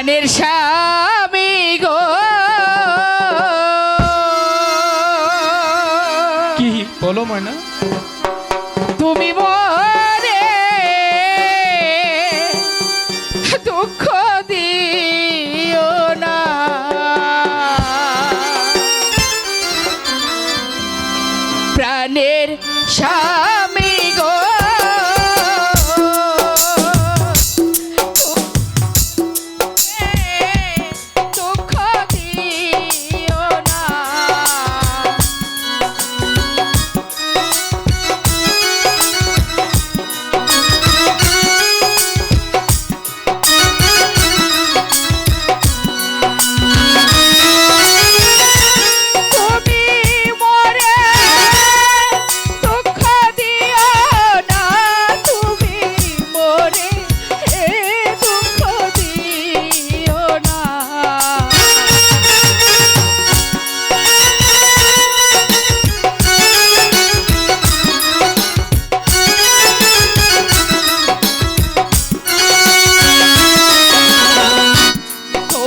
প্রাণের স্বামী গো। কি? বলো ময়না। তুমি মরে দুঃখ দিও না। প্রাণের স্বামী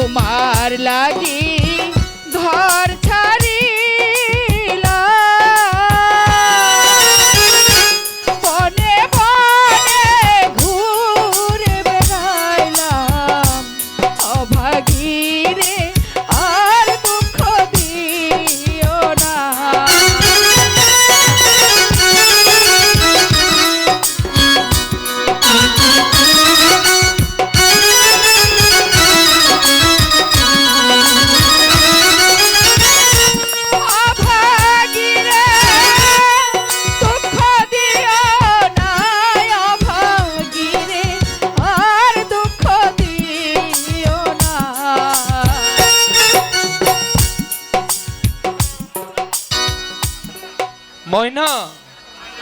তোমার লাগি ঘর ছাড়িলা ময়না